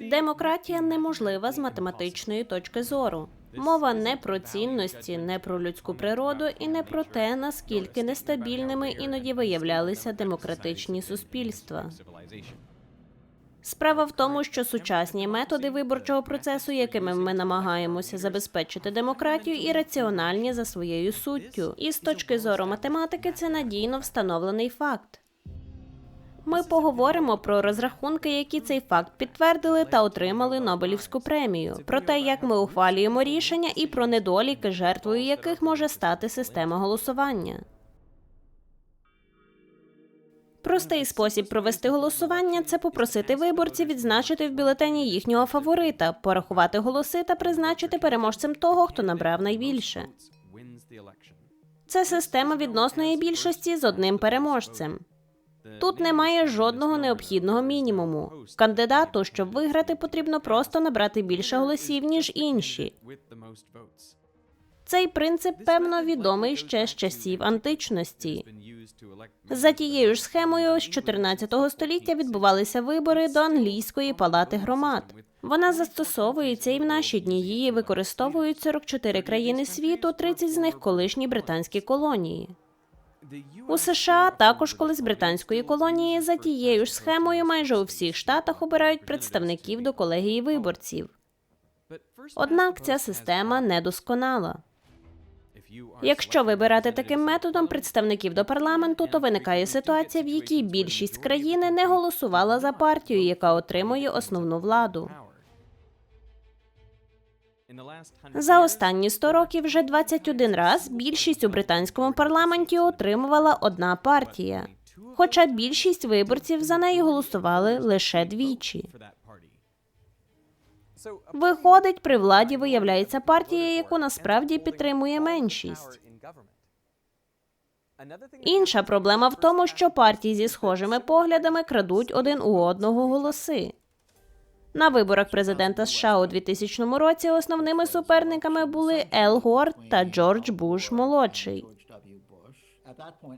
Демократія неможлива з математичної точки зору. Мова не про цінності, не про людську природу і не про те, наскільки нестабільними іноді виявлялися демократичні суспільства. Справа в тому, що сучасні методи виборчого процесу, якими ми намагаємося забезпечити демократію, і раціональні за своєю суттю. І з точки зору математики це надійно встановлений факт. Ми поговоримо про розрахунки, які цей факт підтвердили та отримали Нобелівську премію, про те, як ми ухвалюємо рішення, і про недоліки, жертвою яких може стати система голосування. Простий спосіб провести голосування це попросити виборців відзначити в бюлетені їхнього фаворита, порахувати голоси та призначити переможцем того, хто набрав найбільше. Це система відносної більшості з одним переможцем. Тут немає жодного необхідного мінімуму. Кандидату, щоб виграти, потрібно просто набрати більше голосів, ніж інші. Цей принцип, певно, відомий ще з часів античності. За тією ж схемою з 14 століття відбувалися вибори до англійської палати громад. Вона застосовується і в наші дні її використовують 44 країни світу, 30 з них колишні британські колонії. У США також колись британської колонії за тією ж схемою майже у всіх штатах обирають представників до колегії виборців. Однак ця система недосконала. Якщо вибирати таким методом представників до парламенту, то виникає ситуація, в якій більшість країни не голосувала за партію, яка отримує основну владу. За останні 100 років вже 21 раз більшість у британському парламенті отримувала одна партія, хоча більшість виборців за неї голосували лише двічі. Виходить, при владі виявляється партія, яку насправді підтримує меншість. Інша проблема в тому, що партії зі схожими поглядами крадуть один у одного голоси. На виборах президента США у 2000 році основними суперниками були Ел Гор та Джордж Буш молодший.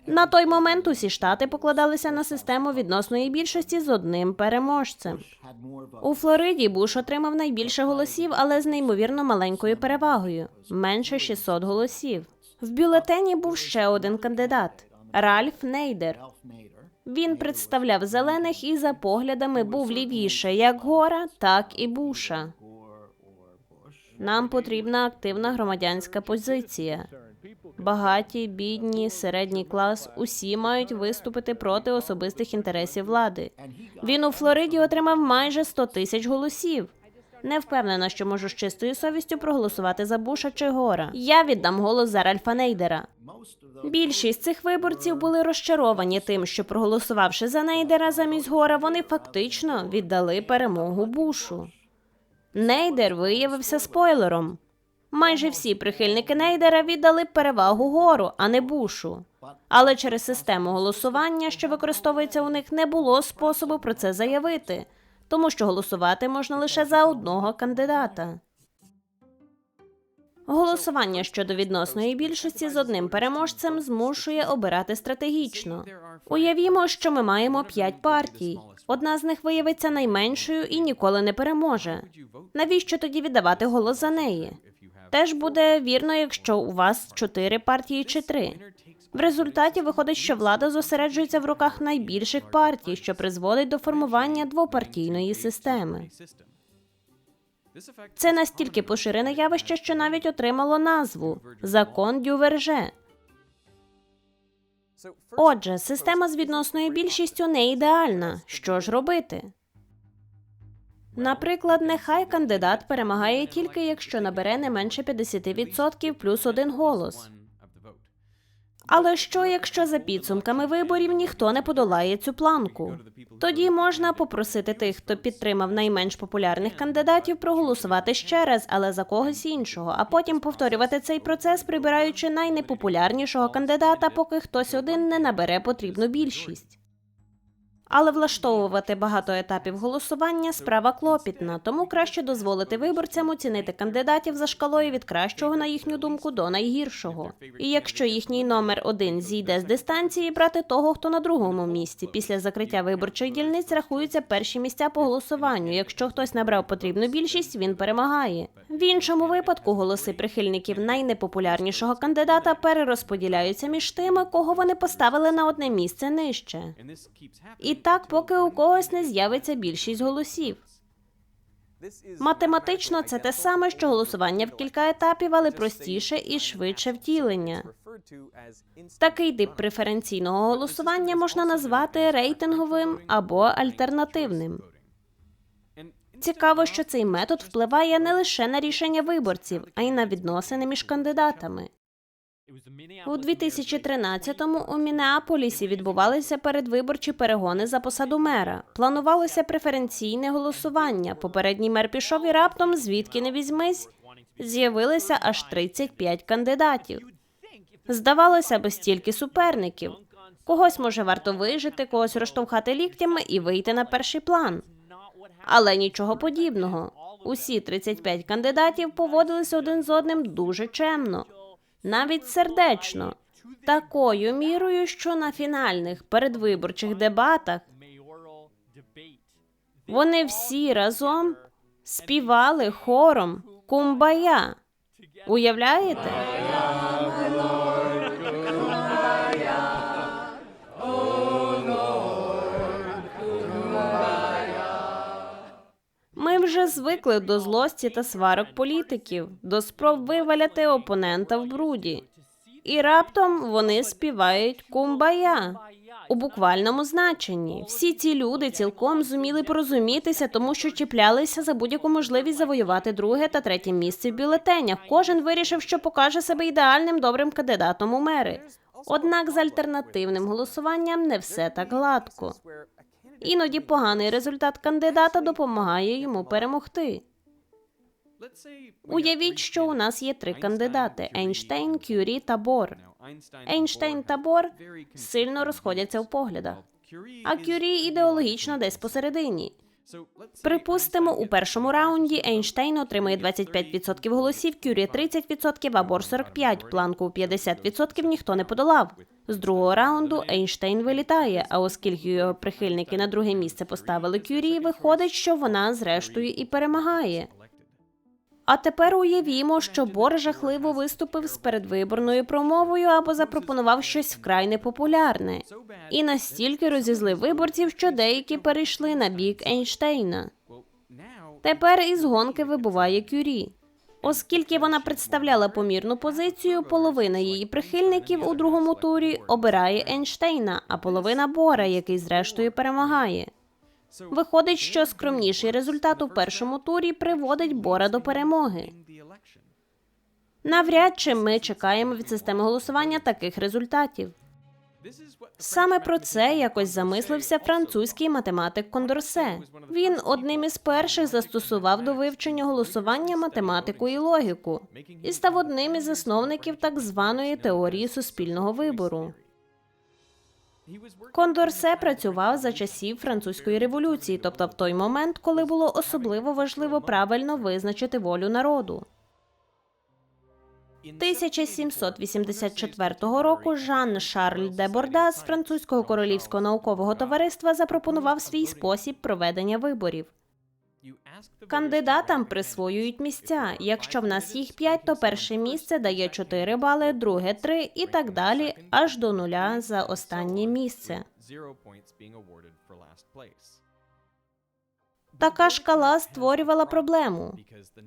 На той момент усі штати покладалися на систему відносної більшості з одним переможцем. У Флориді Буш отримав найбільше голосів, але з неймовірно маленькою перевагою менше 600 голосів. В бюлетені був ще один кандидат Ральф Нейдер. Він представляв зелених і за поглядами був лівіше як Гора, так і Буша. Нам потрібна активна громадянська позиція. Багаті, бідні, середній клас усі мають виступити проти особистих інтересів влади. Він у Флориді отримав майже 100 тисяч голосів. Не впевнена, що можу з чистою совістю проголосувати за Буша чи Гора. Я віддам голос за Ральфа Нейдера. Більшість цих виборців були розчаровані тим, що проголосувавши за Нейдера замість Гора, вони фактично віддали перемогу Бушу. Нейдер виявився спойлером. Майже всі прихильники Нейдера віддали перевагу гору, а не бушу. Але через систему голосування, що використовується у них, не було способу про це заявити, тому що голосувати можна лише за одного кандидата. Голосування щодо відносної більшості з одним переможцем змушує обирати стратегічно. Уявімо, що ми маємо п'ять партій. Одна з них виявиться найменшою і ніколи не переможе. Навіщо тоді віддавати голос за неї? Теж буде вірно, якщо у вас чотири партії чи три. В результаті виходить, що влада зосереджується в руках найбільших партій, що призводить до формування двопартійної системи. Це настільки поширене явище, що навіть отримало назву закон Дюверже. Отже, система з відносною більшістю не ідеальна. Що ж робити? Наприклад, нехай кандидат перемагає тільки якщо набере не менше 50% плюс один голос. Але що, якщо за підсумками виборів ніхто не подолає цю планку? Тоді можна попросити тих, хто підтримав найменш популярних кандидатів, проголосувати ще раз, але за когось іншого, а потім повторювати цей процес, прибираючи найнепопулярнішого кандидата, поки хтось один не набере потрібну більшість. Але влаштовувати багато етапів голосування справа клопітна, тому краще дозволити виборцям оцінити кандидатів за шкалою від кращого, на їхню думку, до найгіршого. І якщо їхній номер один зійде з дистанції, брати того, хто на другому місці. Після закриття виборчих дільниць рахуються перші місця по голосуванню. Якщо хтось набрав потрібну більшість, він перемагає. В іншому випадку голоси прихильників найнепопулярнішого кандидата перерозподіляються між тими, кого вони поставили на одне місце нижче. І так, поки у когось не з'явиться більшість голосів. Математично це те саме, що голосування в кілька етапів, але простіше і швидше втілення. Такий тип преференційного голосування можна назвати рейтинговим або альтернативним. Цікаво, що цей метод впливає не лише на рішення виборців, а й на відносини між кандидатами. У 2013-му у Мінеаполісі відбувалися передвиборчі перегони за посаду мера. Планувалося преференційне голосування. Попередній мер пішов і раптом, звідки не візьмись, з'явилися аж 35 кандидатів. Здавалося б, стільки суперників. Когось може варто вижити, когось розштовхати ліктями і вийти на перший план. Але нічого подібного. Усі 35 кандидатів поводилися один з одним дуже чемно, навіть сердечно, такою мірою, що на фінальних передвиборчих дебатах вони всі разом співали хором Кумбая. Уявляєте? Вже звикли до злості та сварок політиків, до спроб виваляти опонента в бруді. І раптом вони співають кумбая у буквальному значенні. Всі ці люди цілком зуміли порозумітися, тому що чіплялися за будь-яку можливість завоювати друге та третє місце в бюлетенях. Кожен вирішив, що покаже себе ідеальним добрим кандидатом у мери. Однак з альтернативним голосуванням не все так гладко. Іноді поганий результат кандидата допомагає йому перемогти. Уявіть, що у нас є три кандидати: Ейнштейн, Кюрі та Бор. Ейнштейн та Бор сильно розходяться в поглядах, а Кюрі ідеологічно десь посередині. Припустимо, у першому раунді Ейнштейн отримає 25% голосів, Кюрі 30%, а Бор 45%. Планку у 50% ніхто не подолав. З другого раунду Ейнштейн вилітає, а оскільки його прихильники на друге місце поставили Кюрі, виходить, що вона зрештою і перемагає. А тепер уявімо, що Бор жахливо виступив з передвиборною промовою або запропонував щось вкрай непопулярне і настільки розізлив виборців, що деякі перейшли на бік Ейнштейна. Тепер із гонки вибуває Кюрі. Оскільки вона представляла помірну позицію, половина її прихильників у другому турі обирає Ейнштейна, а половина Бора, який зрештою перемагає. Виходить, що скромніший результат у першому турі приводить Бора до перемоги. Навряд чи ми чекаємо від системи голосування таких результатів. Саме про це якось замислився французький математик Кондорсе. Він одним із перших застосував до вивчення голосування математику і логіку і став одним із засновників так званої теорії суспільного вибору. Кондорсе працював за часів французької революції, тобто в той момент, коли було особливо важливо правильно визначити волю народу. 1784 року Жан Шарль де Борда з французького королівського наукового товариства запропонував свій спосіб проведення виборів. Кандидатам присвоюють місця. Якщо в нас їх 5, то перше місце дає 4 бали, друге 3 і так далі, аж до нуля за останнє місце. Така шкала створювала проблему.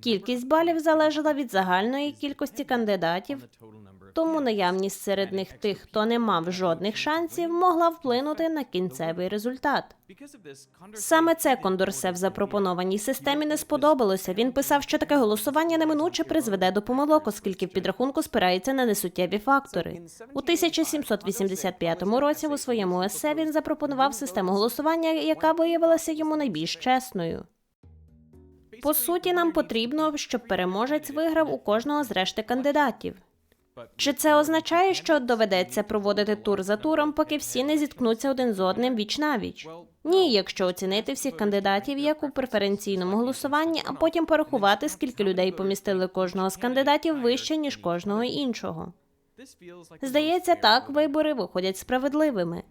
Кількість балів залежала від загальної кількості кандидатів, тому наявність серед них тих, хто не мав жодних шансів, могла вплинути на кінцевий результат. Саме це Кондорсе в запропонованій системі не сподобалося. Він писав, що таке голосування неминуче призведе до помилок, оскільки в підрахунку спирається на несуттєві фактори. У 1785 році у своєму есе він запропонував систему голосування, яка виявилася йому найбільш чесною. По суті, нам потрібно, щоб переможець виграв у кожного з решти кандидатів. Чи це означає, що доведеться проводити тур за туром, поки всі не зіткнуться один з одним віч навіч? Ні, якщо оцінити всіх кандидатів як у преференційному голосуванні, а потім порахувати, скільки людей помістили кожного з кандидатів вище ніж кожного іншого. Здається, так вибори виходять справедливими.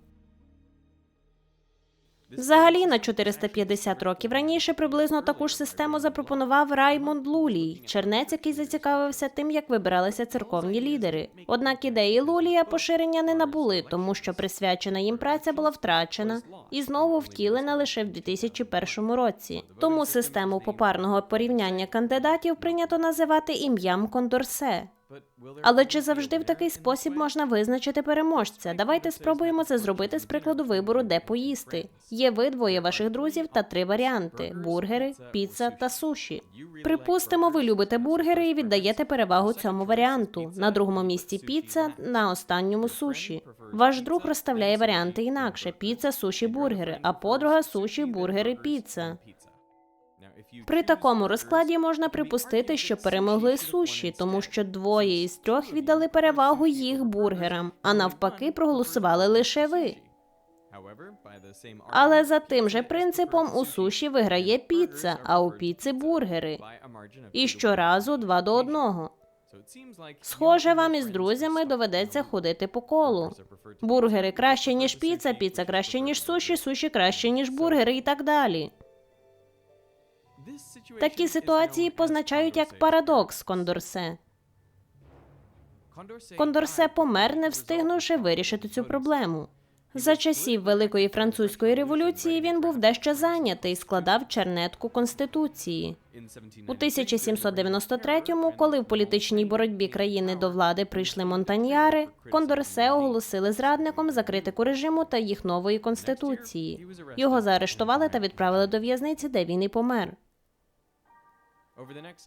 Взагалі, на 450 років раніше приблизно таку ж систему запропонував Раймонд Лулій, чернець, який зацікавився тим, як вибиралися церковні лідери. Однак ідеї Лулія поширення не набули, тому що присвячена їм праця була втрачена і знову втілена лише в 2001 році. Тому систему попарного порівняння кандидатів прийнято називати ім'ям Кондорсе. Але чи завжди в такий спосіб можна визначити переможця? Давайте спробуємо це зробити з прикладу вибору, де поїсти. Є ви двоє ваших друзів та три варіанти: бургери, піца та суші. Припустимо, ви любите бургери і віддаєте перевагу цьому варіанту. На другому місці піца, на останньому суші. Ваш друг розставляє варіанти інакше: піца, суші, бургери, а подруга суші, бургери, піца. При такому розкладі можна припустити, що перемогли суші, тому що двоє із трьох віддали перевагу їх бургерам, а навпаки, проголосували лише ви. Але за тим же принципом у суші виграє піца, а у піци бургери. І щоразу два до одного. Схоже, вам із друзями доведеться ходити по колу. Бургери краще, ніж піца, піца краще, ніж суші, суші краще, ніж бургери і так далі. Такі ситуації позначають як парадокс Кондорсе. Кондорсе помер, не встигнувши вирішити цю проблему. За часів Великої французької революції він був дещо зайнятий, складав чернетку конституції. У 1793-му, коли в політичній боротьбі країни до влади прийшли монтаньяри, Кондорсе оголосили зрадником за критику режиму та їх нової конституції. Його заарештували та відправили до в'язниці, де він і помер.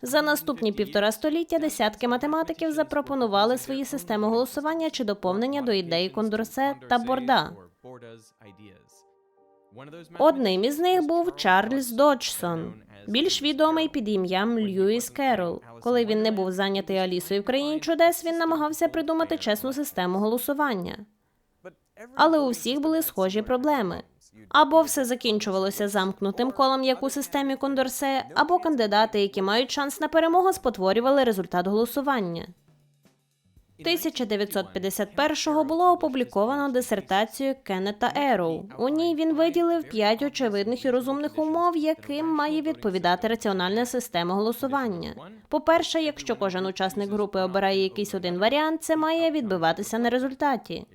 За наступні півтора століття десятки математиків запропонували свої системи голосування чи доповнення до ідеї Кондорсе та Борда. Одним із них був Чарльз Доджсон, більш відомий під ім'ям Льюіс Керол. Коли він не був зайнятий Алісою в країні чудес, він намагався придумати чесну систему голосування. Але у всіх були схожі проблеми. Або все закінчувалося замкнутим колом, як у системі Кондорсе, або кандидати, які мають шанс на перемогу, спотворювали результат голосування. 1951-го було опубліковано дисертацію Кеннета Ероу. У ній він виділив п'ять очевидних і розумних умов, яким має відповідати раціональна система голосування. По-перше, якщо кожен учасник групи обирає якийсь один варіант, це має відбиватися на результаті.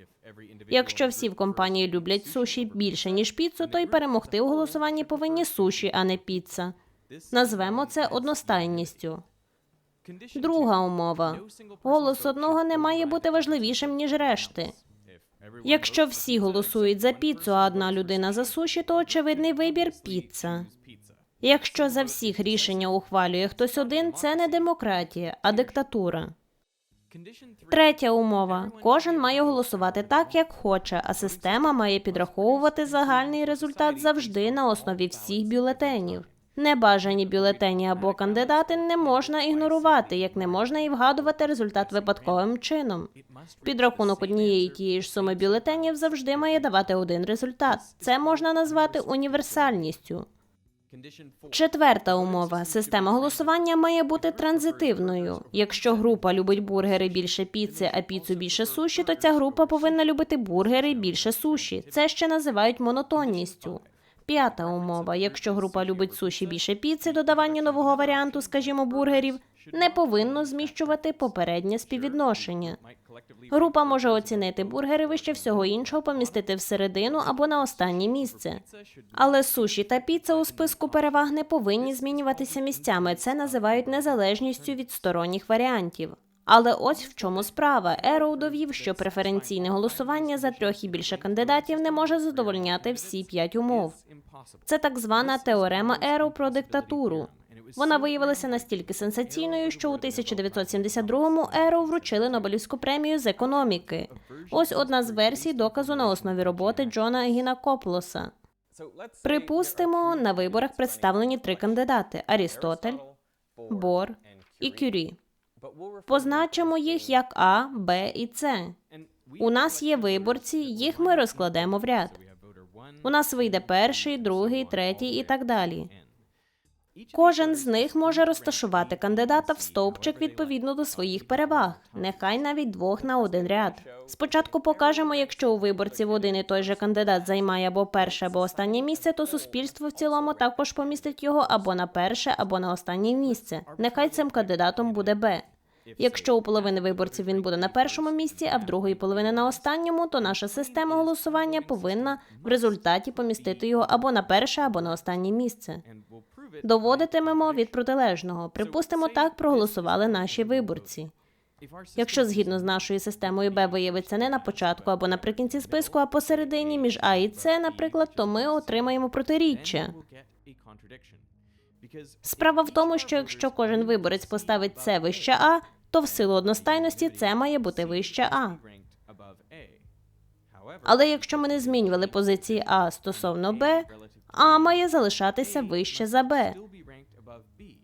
Якщо всі в компанії люблять суші більше ніж піцу, то й перемогти у голосуванні повинні суші, а не піца. Назвемо це одностайністю. Друга умова: голос одного не має бути важливішим ніж решти. Якщо всі голосують за піцу, а одна людина за суші, то очевидний вибір піца. Якщо за всіх рішення ухвалює хтось один, це не демократія, а диктатура. Третя умова: кожен має голосувати так, як хоче, а система має підраховувати загальний результат завжди на основі всіх бюлетенів. Небажані бюлетені або кандидати не можна ігнорувати, як не можна і вгадувати результат випадковим чином. Підрахунок однієї тієї ж суми бюлетенів завжди має давати один результат. Це можна назвати універсальністю. Четверта умова: система голосування має бути транзитивною. Якщо група любить бургери більше піци, а піцу більше суші, то ця група повинна любити бургери більше суші. Це ще називають монотонністю. П'ята умова: якщо група любить суші більше піци, додавання нового варіанту, скажімо, бургерів, не повинно зміщувати попереднє співвідношення. Група може оцінити бургери вище всього іншого, помістити всередину або на останнє місце. Але суші та піца у списку переваг не повинні змінюватися місцями. Це називають незалежністю від сторонніх варіантів. Але ось в чому справа. Ероу довів, що преференційне голосування за трьох і більше кандидатів не може задовольняти всі п'ять умов. Це так звана теорема Ероу про диктатуру. Вона виявилася настільки сенсаційною, що у 1972-му Ероу вручили Нобелівську премію з економіки. Ось одна з версій доказу на основі роботи Джона Гінакоплоса. Припустимо, на виборах представлені три кандидати: Арістотель, Бор і Кюрі. Позначимо їх як А, Б і С. У нас є виборці, їх ми розкладемо в ряд. У нас вийде перший, другий, третій і так далі. Кожен з них може розташувати кандидата в стовпчик відповідно до своїх переваг, нехай навіть двох на один ряд. Спочатку покажемо, якщо у виборців один і той же кандидат займає або перше, або останнє місце, то суспільство в цілому також помістить його або на перше, або на останнє місце. Нехай цим кандидатом буде Б. Якщо у половини виборців він буде на першому місці, а в другої половини на останньому, то наша система голосування повинна в результаті помістити його або на перше, або на останнє місце. Доводитимемо від протилежного. Припустимо, так проголосували наші виборці. Якщо згідно з нашою системою Б виявиться не на початку або наприкінці списку, а посередині між А і С, наприклад, то ми отримаємо протиріччя. Справа в тому, що якщо кожен виборець поставить С вище А, то в силу одностайності С має бути вище А. Але якщо ми не змінювали позиції А стосовно Б, А має залишатися вище за Б.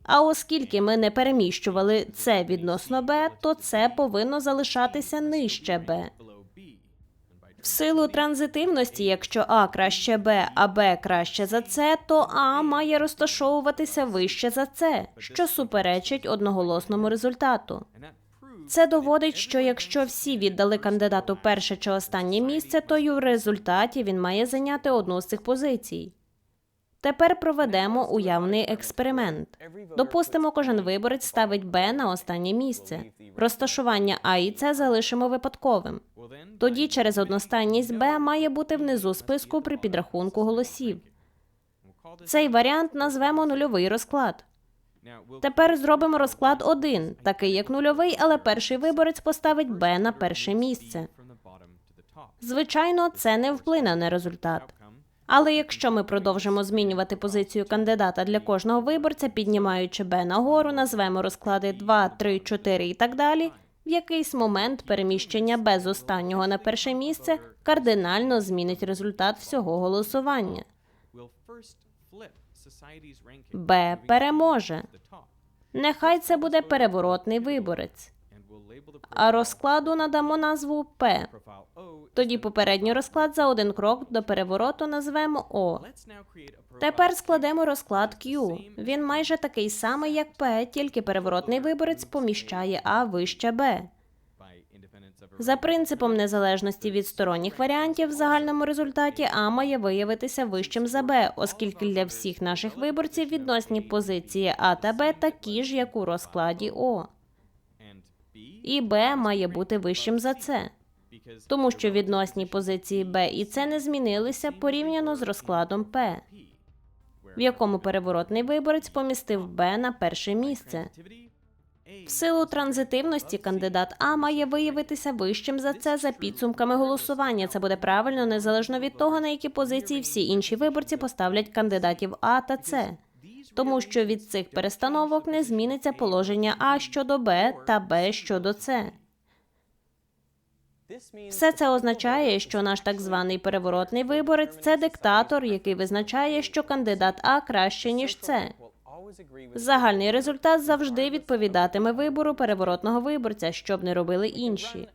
А оскільки ми не переміщували С відносно Б, то С повинно залишатися нижче Б. В силу транзитивності, якщо А краще Б, а Б краще за С, то А має розташовуватися вище за С, що суперечить одноголосному результату. Це доводить, що якщо всі віддали кандидату перше чи останнє місце, то й у результаті він має зайняти одну з цих позицій. Тепер проведемо уявний експеримент. Допустимо, кожен виборець ставить Б на останнє місце. Розташування А і С залишимо випадковим. Тоді через одностайність Б має бути внизу списку при підрахунку голосів. Цей варіант назвемо нульовий розклад. Тепер зробимо розклад 1, такий як нульовий, але перший виборець поставить Б на перше місце. Звичайно, це не вплине на результат. Але якщо ми продовжимо змінювати позицію кандидата для кожного виборця, піднімаючи Б нагору, назвемо розклади 2, 3, 4 і так далі, в якийсь момент переміщення Б з останнього на перше місце кардинально змінить результат всього голосування. Б переможе. Нехай це буде переворотний виборець. А розкладу надамо назву П. Тоді попередній розклад за один крок до перевороту назвемо О. Тепер складемо розклад Q. Він майже такий самий, як П, тільки переворотний виборець поміщає А вище Б. За принципом незалежності від сторонніх варіантів в загальному результаті А має виявитися вищим за Б, оскільки для всіх наших виборців відносні позиції А та Б такі ж, як у розкладі О. І Б має бути вищим за С, тому що відносні позиції Б і С не змінилися порівняно з розкладом П, в якому переворотний виборець помістив Б на перше місце. В силу транзитивності кандидат А має виявитися вищим за це за підсумками голосування. Це буде правильно незалежно від того, на які позиції всі інші виборці поставлять кандидатів А та С. Тому що від цих перестановок не зміниться положення А щодо Б та Б щодо С. Все це означає, що наш так званий переворотний виборець це диктатор, який визначає, що кандидат А краще ніж С. Загальний результат завжди відповідатиме вибору переворотного виборця, щоб не робили інші.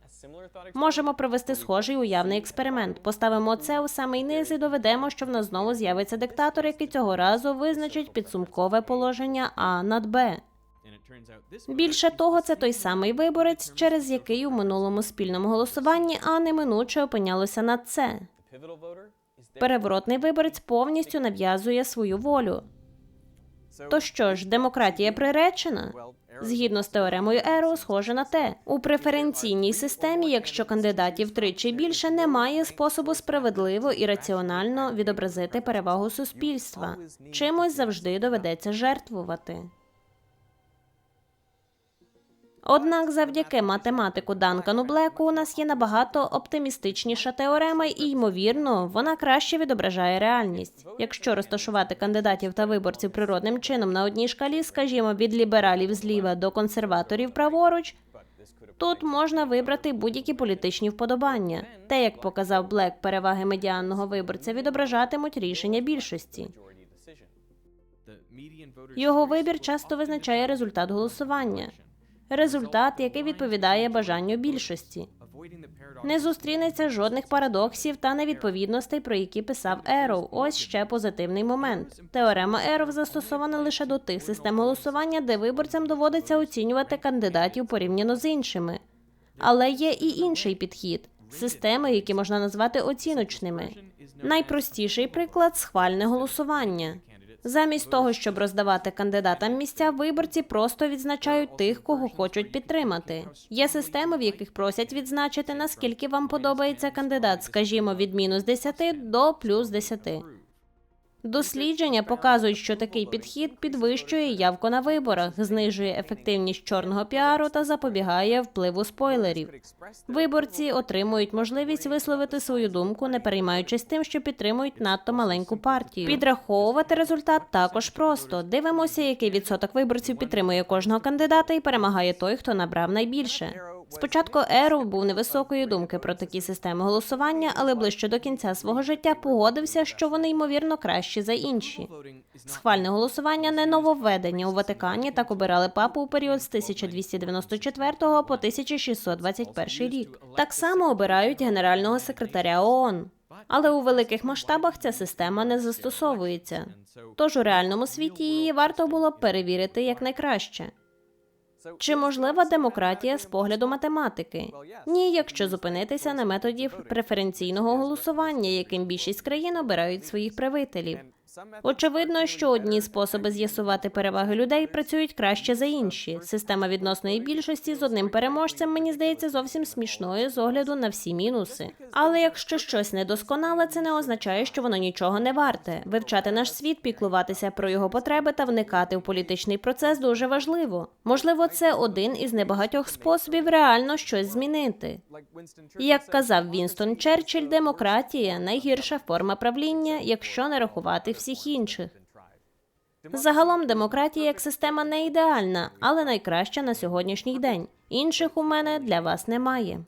Можемо провести схожий уявний експеримент. Поставимо це у самий низ і доведемо, що в нас знову з'явиться диктатор, який цього разу визначить підсумкове положення А над Б. Більше того, це той самий виборець, через який у минулому спільному голосуванні А неминуче опинялося над С. Переворотний виборець повністю нав'язує свою волю. То що ж, демократія приречена? Згідно з теоремою Еро, схоже на те. У преференційній системі, якщо кандидатів тричі більше, немає способу справедливо і раціонально відобразити перевагу суспільства. Чимось завжди доведеться жертвувати. Однак, завдяки математику Данкану Блеку, у нас є набагато оптимістичніша теорема, і ймовірно, вона краще відображає реальність. Якщо розташувати кандидатів та виборців природним чином на одній шкалі, скажімо, від лібералів зліва до консерваторів праворуч, тут можна вибрати будь-які політичні вподобання. Те, як показав Блек, переваги медіанного виборця відображатимуть рішення більшості. Його вибір часто визначає результат голосування. Результат, який відповідає бажанню більшості. Не зустрінеться жодних парадоксів та невідповідностей, про які писав Еров. Ось ще позитивний момент. Теорема Еров застосована лише до тих систем голосування, де виборцям доводиться оцінювати кандидатів порівняно з іншими. Але є і інший підхід системи, які можна назвати оціночними. Найпростіший приклад схвальне голосування. Замість того, щоб роздавати кандидатам місця, виборці просто відзначають тих, кого хочуть підтримати. Є системи, в яких просять відзначити, наскільки вам подобається кандидат, скажімо, від мінус 10 до плюс 10. Дослідження показують, що такий підхід підвищує явку на виборах, знижує ефективність чорного піару та запобігає впливу спойлерів. Виборці отримують можливість висловити свою думку, не переймаючись тим, що підтримують надто маленьку партію. Підраховувати результат також просто. Дивимося, який відсоток виборців підтримує кожного кандидата і перемагає той, хто набрав найбільше. Спочатку Еров був невисокої думки про такі системи голосування, але ближче до кінця свого життя погодився, що вони ймовірно кращі за інші. Схвальне голосування не нововведення у Ватикані так обирали папу у період з 1294 по 1621 рік. Так само обирають генерального секретаря ООН. Але у великих масштабах ця система не застосовується. Тож у реальному світі її варто було перевірити якнайкраще. Чи можлива демократія з погляду математики? Ні, якщо зупинитися на методі преференційного голосування, яким більшість країн обирають своїх правителів. Очевидно, що одні способи з'ясувати переваги людей працюють краще за інші. Система відносної більшості з одним переможцем мені здається зовсім смішною з огляду на всі мінуси. Але якщо щось недосконале, це не означає, що воно нічого не варте. Вивчати наш світ, піклуватися про його потреби та вникати в політичний процес дуже важливо. Можливо, це один із небагатьох способів реально щось змінити. Як казав Вінстон Черчилль, демократія найгірша форма правління, якщо не рахувати всіх інших. Загалом демократія як система не ідеальна, але найкраща на сьогоднішній день. Інших у мене для вас немає.